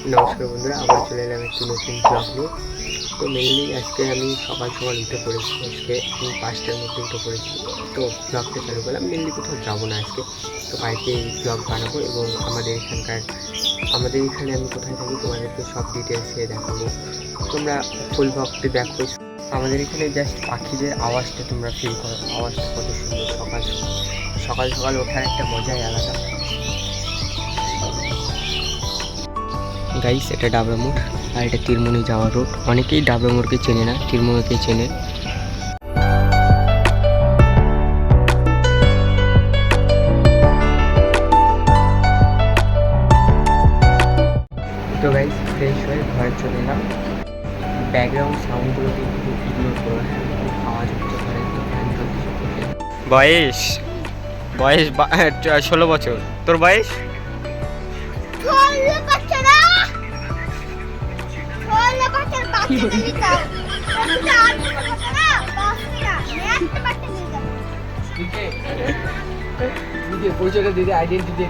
নমস্কার বন্ধুরা, আবার চলে এলাম একটি নতুন ব্লগ নিয়ে। তো মেনলি আজকে আমি সকাল সকাল উঠে পড়েছি, আজকে আমি পাঁচটার মধ্যে উঠে পড়েছি। তো ব্লগটা চালু করলাম মেনলি কোথাও যাব না আজকে। তো বাড়িতে এই ব্লগ বানাবো এবং আমাদের এখানকার, আমাদের এখানে আমি কোথায় থাকি তোমাদেরকে সব ডিটেলসে দেখাবো। তোমরা ফুল ব্লগটি দেখো। আমাদের এখানে জাস্ট পাখিদের আওয়াজটা তোমরা ফিল করো, আওয়াজটা কত সুন্দর, সকাল সকাল। সকাল সকাল ওঠার একটা মজাই আলাদা। গাইস এটা ডাবরা মোড় আর এটা তিরমুনি যাওয়ার রোড অনেকেই ডাবরা মোড়কে চেনে না তিরমুনিকে চেনে। তো গাইস ফ্রেশ হয়ে ঘরে চলে এলাম। ব্যাকগ্রাউন্ড সাউন্ডগুলোকে একটু ইগনোর করো হ্যাঁ আওয়াজ হচ্ছে ঘরে তো বয়স? বয়স বা- ষোলো বছর। তোর বয়স? পরিচয়টা দিদি আইডেন্টি দিয়ে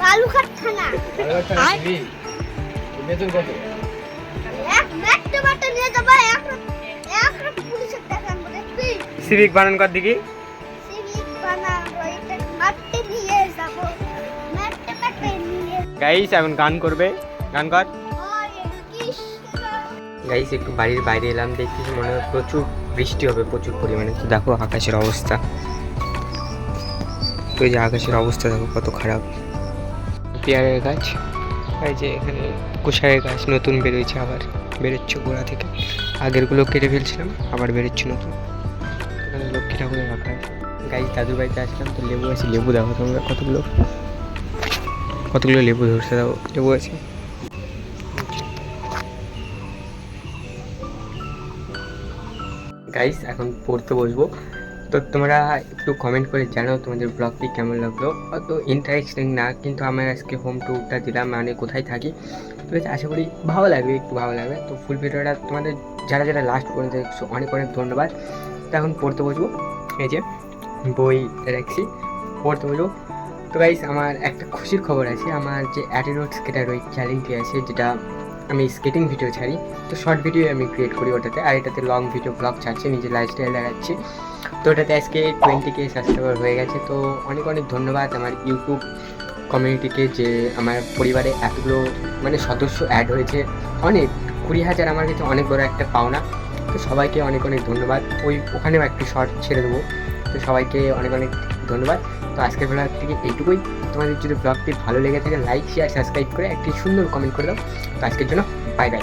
বালুঘাট থানা? বেতন কত সিভিক বানান কর দিকে। গাইস এখন গান করবে। গান কর। গাইস একটু বাড়ির বাইরে এলাম দেখতেছি মনে হয় প্রচুর বৃষ্টি হবে, প্রচুর পরিমাণে। তো দেখো আকাশের অবস্থা। তো যে আকাশের অবস্থা দেখো কত খারাপ। পেয়ারের গাছ, এই যে এখানে কুশারের গাছ নতুন বেরোয়েছে আবার, বেরোচ্ছে গোড়া থেকে। আগেরগুলো কেটে ফেলছিলাম, আবার বেরোচ্ছে নতুন। এখানে লক্ষ্মী ঠাকুরের রাখা গাইস দাদুর বাড়িতে আসলাম, তো লেবু আছে, লেবু দেখো তোমরা কতগুলো। কতগুলো লেবু ধরছে দেখো লেবু আছে। গাইস এখন পড়তে বসবো। তো তোমরা একটু কমেন্ট করে জানাও তোমাদের ব্লগটি কেমন লাগল। অত ইন্টারেস্টিং না, কিন্তু আমার আজকে হোম ট্যুরটা দিলাম মানে কোথায় থাকি। তো আশা করি ভালো লাগবে, একটু ভালো লাগবে। তো ফুল ভিডিওটা তোমাদের, যারা যারা লাস্ট পর্যন্ত দেখছ, অনেক অনেক ধন্যবাদ। তো এখন পড়তে বসবো। এই যে, বই রাখছি। পড়তে বসবো। তো গাইস আমার একটা খুশির খবর আছে। আমার যে অ্যাটিরোড স্কেটার ওই চ্যালেঞ্জটি আছে, যেটা আমি স্কেটিং ভিডিও ছাড়ি। তো শর্ট ভিডিও আমি ক্রিয়েট করি ওটাতে। আর এটাতে লং ভিডিও ব্লগ ছাড়ছি, নিজের লাইফস্টাইল দেখাচ্ছি। তো ওটাতে আজকে টোয়েন্টি কে সাবস্ক্রাইবার হয়ে গেছে। তো অনেক অনেক ধন্যবাদ আমার ইউটিউব কমিউনিটিকে যে আমার পরিবারে এতগুলো মানে সদস্য অ্যাড হয়েছে। অনেক, কুড়ি হাজার আমার কাছে অনেক বড় একটা পাওনা। তো সবাইকে অনেক অনেক ধন্যবাদ। ওই ওখানেও একটু শর্ট ছেড়ে দেবো। তো সবাইকে অনেক অনেক ধন্যবাদ। তো আজকের ব্লগ থেকে এইটুকুই। তোমাদের যদি ব্লগটি ভালো লেগে থাকে লাইক শেয়ার সাবস্ক্রাইব করে একটি সুন্দর কমেন্ট করে দাও। তো আজকের জন্য বাই বাই